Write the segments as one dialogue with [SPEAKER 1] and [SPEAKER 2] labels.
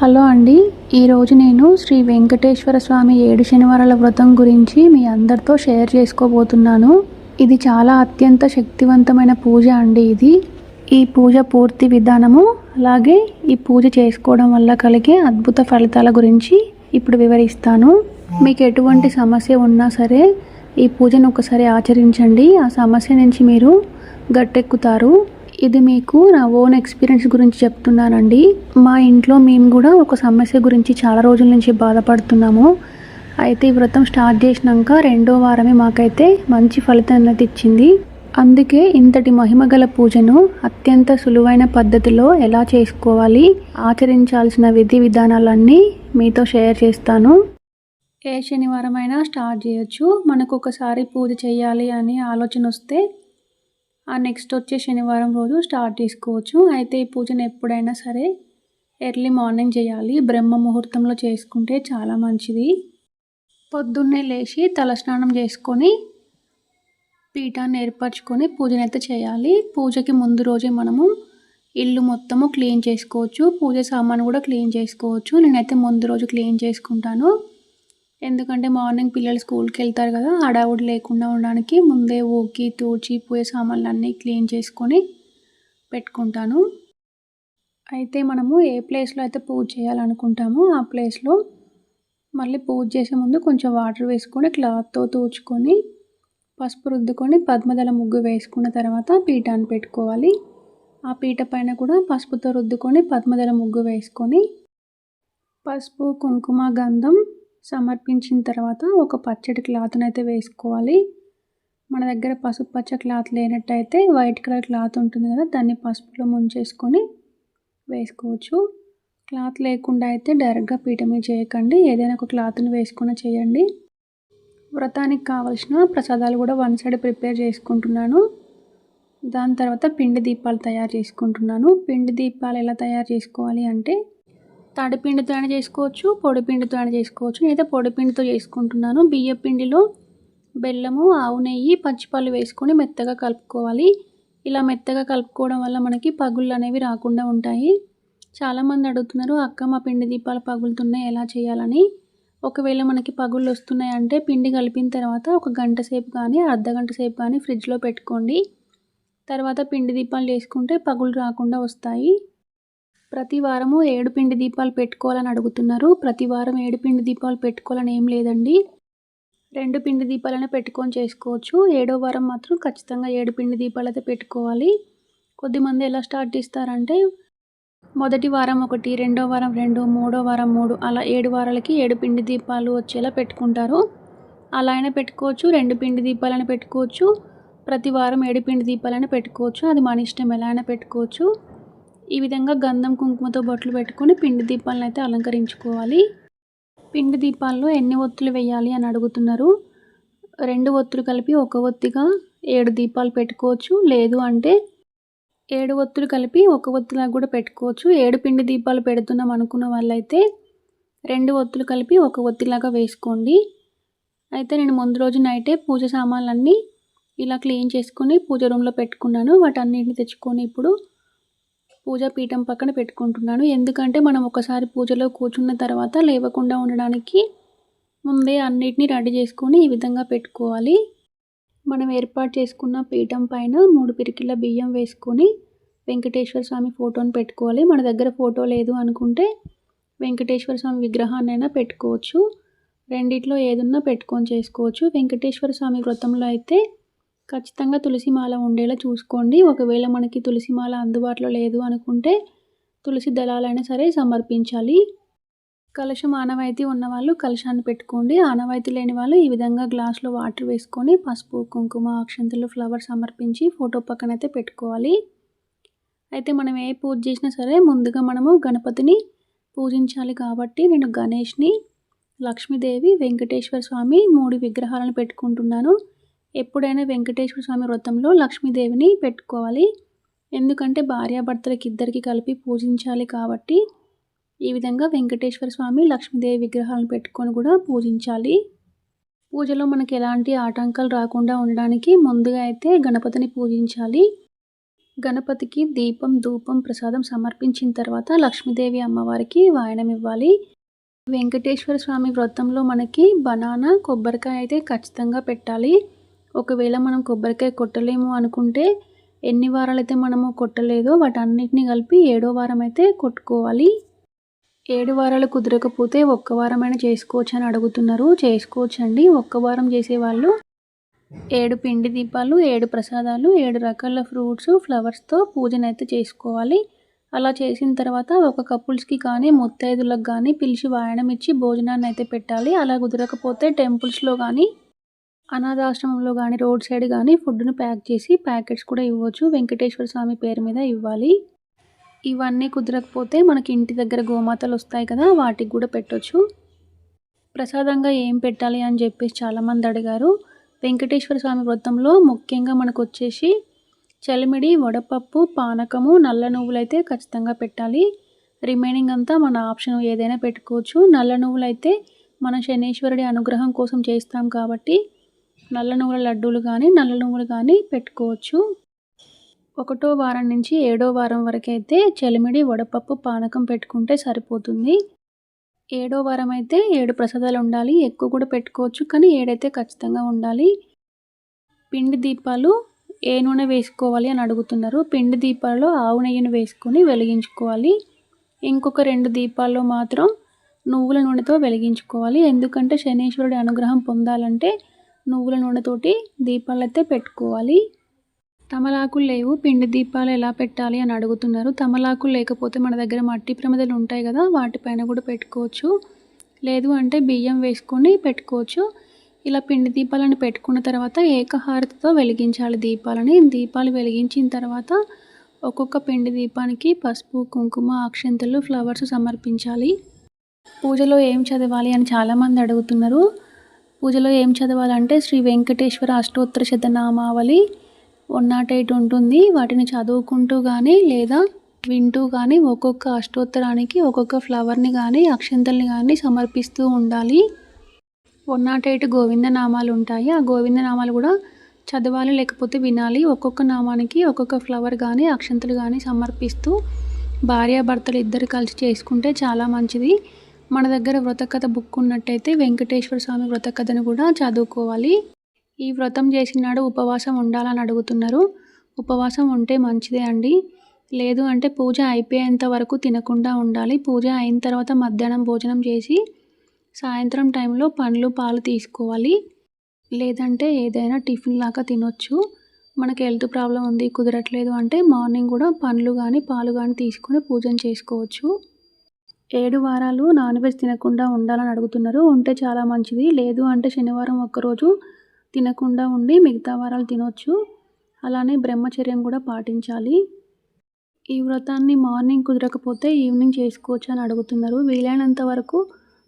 [SPEAKER 1] Hello అండి. ఈరోజు నేను శ్రీ వెంకటేశ్వర స్వామి ఏడు శనివారాల వ్రతం గురించి మీ అందరితో షేర్ చేసుకోబోతున్నాను. ఇది చాలా అత్యంత శక్తివంతమైన పూజ అండి ఇది. ఈ పూజ పూర్తి విధానము అలాగే ఈ పూజ చేసుకోవడం వల్ల కలిగే అద్భుత ఫలితాల గురించి ఇప్పుడు వివరిస్తాను. మీకు ఎటువంటి సమస్య ఉన్నా సరే ఈ పూజను ఒకసారి ఆచరించండి. ఆ సమస్య నుంచి మీరు గట్టెక్కుతారు. ఇది మీకు నా ఓన్ ఎక్స్పీరియన్స్ గురించి చెప్తున్నానండి. మా ఇంట్లో మేము కూడా ఒక సమస్య గురించి చాలా రోజుల నుంచి బాధపడుతున్నాము. అయితే ఈ వ్రతం స్టార్ట్ చేసినాక రెండో వారమే మాకైతే మంచి ఫలితం అనేది ఇచ్చింది. అందుకే ఇంతటి మహిమగల పూజను అత్యంత సులువైన పద్ధతిలో ఎలా చేసుకోవాలి ఆచరించాల్సిన విధి విధానాలన్నీ మీతో షేర్ చేస్తాను. ఏ శనివారం అయినా స్టార్ట్ చేయొచ్చు. మనకు ఒకసారి పూజ చేయాలి అని ఆలోచన వస్తే నెక్స్ట్ వచ్చే శనివారం రోజు స్టార్ట్ చేసుకోవచ్చు అయితే ఈ పూజను ఎప్పుడైనా సరే ఎర్లీ మార్నింగ్ చేయాలి. బ్రహ్మ ముహూర్తంలో చేసుకుంటే చాలా మంచిది. పొద్దున్నే లేచి తలస్నానం చేసుకొని పీఠాన్ని ఏర్పరచుకొని పూజనైతే చేయాలి. పూజకి ముందు రోజే మనము ఇల్లు మొత్తము క్లీన్ చేసుకోవచ్చు. పూజ సామాను కూడా క్లీన్ చేసుకోవచ్చు. నేనైతే ముందు రోజు క్లీన్ చేసుకుంటాను. ఎందుకంటే మార్నింగ్ పిల్లలు స్కూల్కి వెళ్తారు కదా హడావుడి లేకుండా ఉండడానికి ముందే ఊకి తూచి పోయే సామాన్లు అన్నీ క్లీన్ చేసుకొని పెట్టుకుంటాను. అయితే మనము ఏ ప్లేస్లో అయితే పూజ చేయాలనుకుంటామో ఆ ప్లేస్లో మళ్ళీ పూజ చేసే ముందు కొంచెం వాటర్ వేసుకొని క్లాత్తో తూచుకొని పసుపు రుద్దుకొని పద్మదల ముగ్గు వేసుకున్న తర్వాత పీఠాన్ని పెట్టుకోవాలి. ఆ పీట పైన కూడా పసుపుతో రుద్దుకొని పద్మదల ముగ్గు వేసుకొని పసుపు కుంకుమ గంధం సమర్పించిన తర్వాత ఒక పచ్చడి క్లాత్ని అయితే వేసుకోవాలి. మన దగ్గర పసుపు పచ్చ క్లాత్ లేనట్టయితే వైట్ కలర్ క్లాత్ ఉంటుంది కదా దాన్ని పసుపులో ముంచేసుకొని వేసుకోవచ్చు. క్లాత్ లేకుండా అయితే డైరెక్ట్గా పీట మీద చేయకండి. ఏదైనా ఒక క్లాత్ని వేసుకొని చేయండి. వ్రతానికి కావలసిన ప్రసాదాలు కూడా వన్ సైడ్ ప్రిపేర్ చేసుకుంటున్నాను. దాని తర్వాత పిండి దీపాలు తయారు చేసుకుంటున్నాను. పిండి దీపాలు ఎలా తయారు చేసుకోవాలి అంటే తడిపిండితో అయినా చేసుకోవచ్చు పొడిపిండితో అయినా చేసుకోవచ్చు. నేనైతే పొడిపిండితో చేసుకుంటున్నాను. బియ్య పిండిలో బెల్లము ఆవు నెయ్యి పచ్చిపళ్ళు వేసుకొని మెత్తగా కలుపుకోవాలి. ఇలా మెత్తగా కలుపుకోవడం వల్ల మనకి పగుళ్ళు అనేవి రాకుండా ఉంటాయి. చాలామంది అడుగుతున్నారు అక్క మా పిండి దీపాలు పగులుతున్నాయి ఎలా చేయాలని? ఒకవేళ మనకి పగుళ్ళు వస్తున్నాయి అంటే పిండి కలిపిన తర్వాత ఒక గంట సేపు కానీ అర్ధ గంట సేపు కానీ ఫ్రిడ్జ్లో పెట్టుకోండి. తర్వాత పిండి దీపాలు చేసుకుంటే పగులు రాకుండా వస్తాయి. ప్రతి వారము ఏడు పిండి దీపాలు పెట్టుకోవాలని అడుగుతున్నారు. ప్రతి వారం ఏడు పిండి దీపాలు పెట్టుకోవాలని ఏం లేదండి. రెండు పిండి దీపాలనే పెట్టుకొని చేసుకోవచ్చు. ఏడో వారం మాత్రం ఖచ్చితంగా ఏడు పిండి దీపాలు అయితే పెట్టుకోవాలి కొద్దిమంది ఎలా స్టార్ట్ చేస్తారంటే మొదటి వారం ఒకటి రెండో వారం రెండు మూడో వారం మూడు అలా ఏడు వారాలకి ఏడు పిండి దీపాలు వచ్చేలా పెట్టుకుంటారు. అలా అయినా పెట్టుకోవచ్చు రెండు పిండి దీపాలను పెట్టుకోవచ్చు ప్రతి వారం ఏడు పిండి దీపాలైనా పెట్టుకోవచ్చు. అది మన ఇష్టం ఎలా అయినా పెట్టుకోవచ్చు. ఈ విధంగా గంధం కుంకుమతో బొట్లు పెట్టుకొని పిండి దీపాలను అయితే అలంకరించుకోవాలి. పిండి దీపాల్లో ఎన్ని ఒత్తులు వేయాలి అని అడుగుతున్నారు. రెండు ఒత్తులు కలిపి ఒక ఒత్తిగా ఏడు దీపాలు పెట్టుకోవచ్చు. లేదు అంటే ఏడు ఒత్తులు కలిపి ఒక ఒత్తిలా కూడా పెట్టుకోవచ్చు. ఏడు పిండి దీపాలు పెడుతున్నాం అనుకున్న వాళ్ళైతే రెండు ఒత్తులు కలిపి ఒక ఒత్తిలాగా వేసుకోండి. అయితే నేను ముందు రోజు నైటే పూజ సామాన్లన్నీ ఇలా క్లీన్ చేసుకొని పూజ రూమ్లో పెట్టుకున్నాను. వాటన్నిటిని తెచ్చుకొని ఇప్పుడు పూజా పీఠం పక్కన పెట్టుకుంటున్నాను. ఎందుకంటే మనం ఒకసారి పూజలో కూర్చున్న తర్వాత లేవకుండా ఉండడానికి ముందే అన్నిటినీ రెడీ చేసుకొని ఈ విధంగా పెట్టుకోవాలి. మనం ఏర్పాటు చేసుకున్న పీఠం పైన మూడు పిరికిల బియ్యం వేసుకొని వెంకటేశ్వర స్వామి ఫోటోని పెట్టుకోవాలి. మన దగ్గర ఫోటో లేదు అనుకుంటే వెంకటేశ్వర స్వామి విగ్రహాన్నైనా పెట్టుకోవచ్చు. రెండిట్లో ఏదన్నా పెట్టుకొని చేసుకోవచ్చు. వెంకటేశ్వర స్వామి వ్రతంలో అయితే ఖచ్చితంగా తులసి మాల ఉండేలా చూసుకోండి. ఒకవేళ మనకి తులసి మాల అందుబాటులో లేదు అనుకుంటే తులసి దళాలైనా సరే సమర్పించాలి. కలశం ఆనవాయితీ ఉన్నవాళ్ళు కలశాన్ని పెట్టుకోండి. ఆనవాయితీ లేని వాళ్ళు ఈ విధంగా గ్లాస్లో వాటర్ వేసుకొని పసుపు కుంకుమ అక్షంతలు ఫ్లవర్ సమర్పించి ఫోటో పక్కన అయితే పెట్టుకోవాలి. అయితే మనం ఏ పూజ చేసినా సరే ముందుగా మనము గణపతిని పూజించాలి కాబట్టి నేను గణేష్ని లక్ష్మీదేవి వెంకటేశ్వర స్వామి మూడు విగ్రహాలను పెట్టుకుంటున్నాను. ఎప్పుడైనా వెంకటేశ్వర స్వామి వ్రతంలో లక్ష్మీదేవిని పెట్టుకోవాలి. ఎందుకంటే భార్యాభర్తలకి ఇద్దరికి కలిపి పూజించాలి కాబట్టి ఈ విధంగా వెంకటేశ్వర స్వామి లక్ష్మీదేవి విగ్రహాలను పెట్టుకొని కూడా పూజించాలి. పూజలో మనకి ఎలాంటి ఆటంకాలు రాకుండా ఉండడానికి ముందుగా అయితే గణపతిని పూజించాలి. గణపతికి దీపం ధూపం ప్రసాదం సమర్పించిన తర్వాత లక్ష్మీదేవి అమ్మవారికి వాయనం ఇవ్వాలి. వెంకటేశ్వర స్వామి వ్రతంలో మనకి బనానా కొబ్బరికాయ అయితే ఖచ్చితంగా పెట్టాలి. ఒకవేళ మనం కొబ్బరికాయ కొట్టలేము అనుకుంటే ఎన్ని వారాలైతే మనము కొట్టలేదో వాటన్నిటిని కలిపి ఏడో వారం అయితే కొట్టుకోవాలి. ఏడు వారాలు కుదరకపోతే ఒక్క వారమైనా చేసుకోవచ్చు అని అడుగుతున్నారు. చేసుకోవచ్చండి. ఒక్క వారం చేసేవాళ్ళు ఏడు పిండి దీపాలు ఏడు ప్రసాదాలు ఏడు రకాల ఫ్రూట్స్ ఫ్లవర్స్తో పూజనైతే చేసుకోవాలి. అలా చేసిన తర్వాత ఒక కపుల్స్కి కానీ ముత్తైదులకు కానీ పిలిచి వాయనం ఇచ్చి భోజనాన్ని అయితే పెట్టాలి. అలా కుదరకపోతే టెంపుల్స్లో కానీ అనాథాశ్రమంలో కానీ రోడ్ సైడ్ కానీ ఫుడ్ను ప్యాక్ చేసి ప్యాకెట్స్ కూడా ఇవ్వచ్చు. వెంకటేశ్వర స్వామి పేరు మీద ఇవ్వాలి. ఇవన్నీ కుదరకపోతే మనకి ఇంటి దగ్గర గోమాతలు వస్తాయి కదా వాటికి కూడా పెట్టొచ్చు. ప్రసాదంగా ఏం పెట్టాలి అని చెప్పేసి చాలామంది అడిగారు. వెంకటేశ్వర స్వామి వ్రతంలో ముఖ్యంగా మనకు వచ్చేసి చలిమిడి వడపప్పు పానకము నల్ల నువ్వులు అయితే ఖచ్చితంగా పెట్టాలి. రిమైనింగ్ అంతా మన ఆప్షన్ ఏదైనా పెట్టుకోవచ్చు. నల్ల నువ్వులు అయితే మన శనీశ్వరుడి అనుగ్రహం కోసం చేస్తాం కాబట్టి నల్ల నువ్వుల లడ్డూలు కానీ నల్ల నువ్వులు కానీ పెట్టుకోవచ్చు. ఒకటో వారం నుంచి ఏడో వారం వరకు అయితే చలిమిడి వడపప్పు పానకం పెట్టుకుంటే సరిపోతుంది. ఏడో వారం అయితే ఏడు ప్రసాదాలు ఉండాలి. ఎక్కువ కూడా పెట్టుకోవచ్చు కానీ ఏడైతే ఖచ్చితంగా ఉండాలి. పిండి దీపాలు ఏ నూనె వేసుకోవాలి అని అడుగుతున్నారు. పిండి దీపాల్లో ఆవు నెయ్యిని వేసుకొని వెలిగించుకోవాలి. ఇంకొక రెండు దీపాల్లో మాత్రం నువ్వుల నూనెతో వెలిగించుకోవాలి. ఎందుకంటే శనీశ్వరుడి అనుగ్రహం పొందాలంటే నువ్వుల నూనెతోటి దీపాలు అయితే పెట్టుకోవాలి. తమలాకులు లేవు. పిండి దీపాలు ఎలా పెట్టాలి అని అడుగుతున్నారు. తమలాకులు లేకపోతే మన దగ్గర మట్టి ప్రమిదలు ఉంటాయి కదా వాటిపైన కూడా పెట్టుకోవచ్చు. లేదు అంటే బియ్యం వేసుకొని పెట్టుకోవచ్చు. ఇలా పిండి దీపాలను పెట్టుకున్న తర్వాత ఏకహారతితో వెలిగించాలి దీపాలని. దీపాలు వెలిగించిన తర్వాత ఒక్కొక్క పిండి దీపానికి పసుపు కుంకుమ అక్షంతలు ఫ్లవర్స్ సమర్పించాలి. పూజలో ఏం చదవాలి అని చాలామంది అడుగుతున్నారు. పూజలో ఏం చదవాలంటే శ్రీ వెంకటేశ్వర అష్టోత్తర శతనామావళి వన్ నాట్ ఎయిట్ ఉంటుంది. వాటిని చదువుకుంటూ కానీ లేదా వింటూ కానీ ఒక్కొక్క అష్టోత్తరానికి ఒక్కొక్క ఫ్లవర్ని కానీ అక్షంతల్ని కానీ సమర్పిస్తూ ఉండాలి. వన్ నాట్ ఎయిట్ గోవిందనామాలు ఉంటాయి. ఆ గోవిందనామాలు కూడా చదవాలి లేకపోతే వినాలి. ఒక్కొక్క నామానికి ఒక్కొక్క ఫ్లవర్ కానీ అక్షంతలు కానీ సమర్పిస్తూ భార్యాభర్తలు ఇద్దరు కలిసి చేసుకుంటే చాలా మంచిది. మన దగ్గర వ్రతకథ బుక్ ఉన్నట్టయితే వెంకటేశ్వర స్వామి వ్రతకథను కూడా చదువుకోవాలి. ఈ వ్రతం చేసినాడు ఉపవాసం ఉండాలని అడుగుతున్నారు. ఉపవాసం ఉంటే మంచిదే అండి. లేదు అంటే పూజ అయిపోయేంత వరకు తినకుండా ఉండాలి. పూజ అయిన తర్వాత మధ్యాహ్నం భోజనం చేసి సాయంత్రం టైంలో పండ్లు పాలు తీసుకోవాలి. లేదంటే ఏదైనా టిఫిన్ లాగా తినొచ్చు. మనకి హెల్త్ ప్రాబ్లం ఉంది కుదరట్లేదు అంటే మార్నింగ్ కూడా పండ్లు కానీ పాలు కానీ తీసుకొని పూజను చేసుకోవచ్చు. ఏడు వారాలు నాన్ వెజ్ తినకుండా ఉండాలని అడుగుతున్నారు. ఉంటే చాలా మంచిది. లేదు అంటే శనివారం ఒక్కరోజు తినకుండా ఉండి మిగతా వారాలు తినొచ్చు. అలానే బ్రహ్మచర్యం కూడా పాటించాలి. ఈ వ్రతాన్ని మార్నింగ్ కుదరకపోతే ఈవినింగ్ చేసుకోవచ్చు అని అడుగుతున్నారు. వీలైనంత వరకు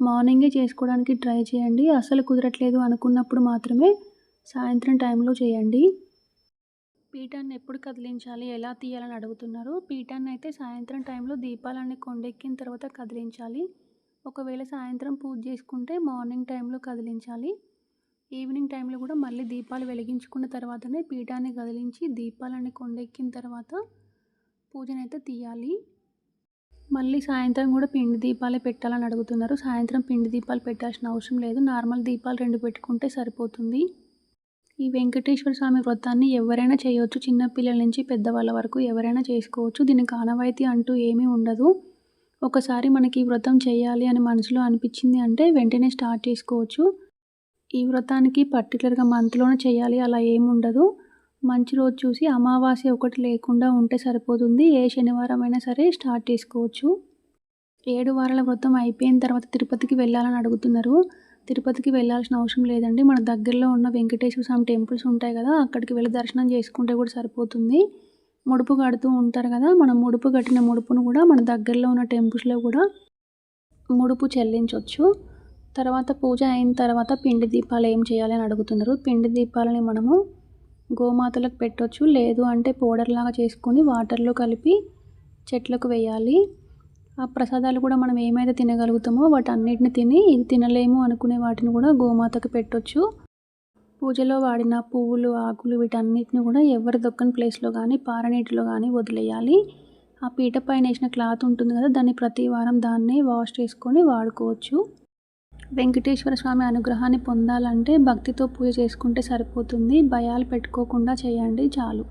[SPEAKER 1] మార్నింగే చేసుకోవడానికి ట్రై చేయండి. అసలు కుదరట్లేదు అనుకున్నప్పుడు మాత్రమే సాయంత్రం టైంలో చేయండి. పీఠాన్ని ఎప్పుడు కదిలించాలి? ఎలా తీయాలని అడుగుతున్నారు? పీఠాన్ని అయితే సాయంత్రం టైంలో దీపాలన్నీ కొండెక్కిన తర్వాత కదిలించాలి. ఒకవేళ సాయంత్రం పూజ చేసుకుంటే మార్నింగ్ టైంలో కదిలించాలి. ఈవినింగ్ టైంలో కూడా మళ్ళీ దీపాలు వెలిగించుకున్న తర్వాతనే పీఠాన్ని కదిలించి దీపాలన్నీ కొండెక్కిన తర్వాత పూజనైతే తీయాలి. మళ్ళీ సాయంత్రం కూడా పిండి దీపాలే పెట్టాలని అడుగుతున్నారు. సాయంత్రం పిండి దీపాలు పెట్టాల్సిన అవసరం లేదు. నార్మల్ దీపాలు రెండు పెట్టుకుంటే సరిపోతుంది. ఈ వెంకటేశ్వర స్వామి వ్రతాన్ని ఎవరైనా చేయవచ్చు చిన్నపిల్లల నుంచి పెద్దవాళ్ళ వరకు ఎవరైనా చేసుకోవచ్చు. దీనికి ఆనవాయితీ అంటూ ఏమీ ఉండదు. ఒకసారి మనకి ఈ వ్రతం చేయాలి అని మనసులో అనిపించింది అంటే వెంటనే స్టార్ట్ చేసుకోవచ్చు. ఈ వ్రతానికి పర్టికులర్గా మంత్లోనే చేయాలి. అలా ఏమి ఉండదు. మంచి రోజు చూసి అమావాస్య ఒకటి లేకుండా ఉంటే సరిపోతుంది. ఏ శనివారం అయినా సరే స్టార్ట్ చేసుకోవచ్చు. ఏడు వారాల వ్రతం అయిపోయిన తర్వాత తిరుపతికి వెళ్ళాలని అడుగుతున్నారు. తిరుపతికి వెళ్ళాల్సిన అవసరం లేదండి. మన దగ్గరలో ఉన్న వెంకటేశ్వర స్వామి టెంపుల్స్ ఉంటాయి కదా అక్కడికి వెళ్ళి దర్శనం చేసుకుంటే కూడా సరిపోతుంది. ముడుపు కడుతూ ఉంటారు కదా మనం ముడుపు కట్టిన ముడుపును కూడా మన దగ్గరలో ఉన్న టెంపుల్స్లో కూడా ముడుపు చెల్లించవచ్చు తర్వాత పూజ అయిన తర్వాత పిండి దీపాలు ఏం చేయాలి అని అడుగుతున్నారు. పిండి దీపాలని మనము గోమాతలకు పెట్టవచ్చు లేదు అంటే పౌడర్ లాగా చేసుకొని వాటర్లో కలిపి చెట్లకు వేయాలి. ఆ ప్రసాదాలు కూడా మనం ఏమైతే తినగలుగుతామో వాటి అన్నిటిని తిని ఇది తినలేము అనుకునే వాటిని కూడా గోమాతకు పెట్టొచ్చు. పూజలో వాడిన పువ్వులు ఆకులు వీటన్నిటిని కూడా ఎవరి దొక్కని ప్లేస్లో కానీ పారనీటిలో కానీ వదిలేయాలి. ఆ పీట పైన వేసిన క్లాత్ ఉంటుంది కదా దాన్ని ప్రతి వారం దాన్ని వాష్ చేసుకొని వాడుకోవచ్చు. వెంకటేశ్వర స్వామి అనుగ్రహాన్ని పొందాలంటే భక్తితో పూజ చేసుకుంటే సరిపోతుంది. భయాలు పెట్టుకోకుండా చేయండి చాలు.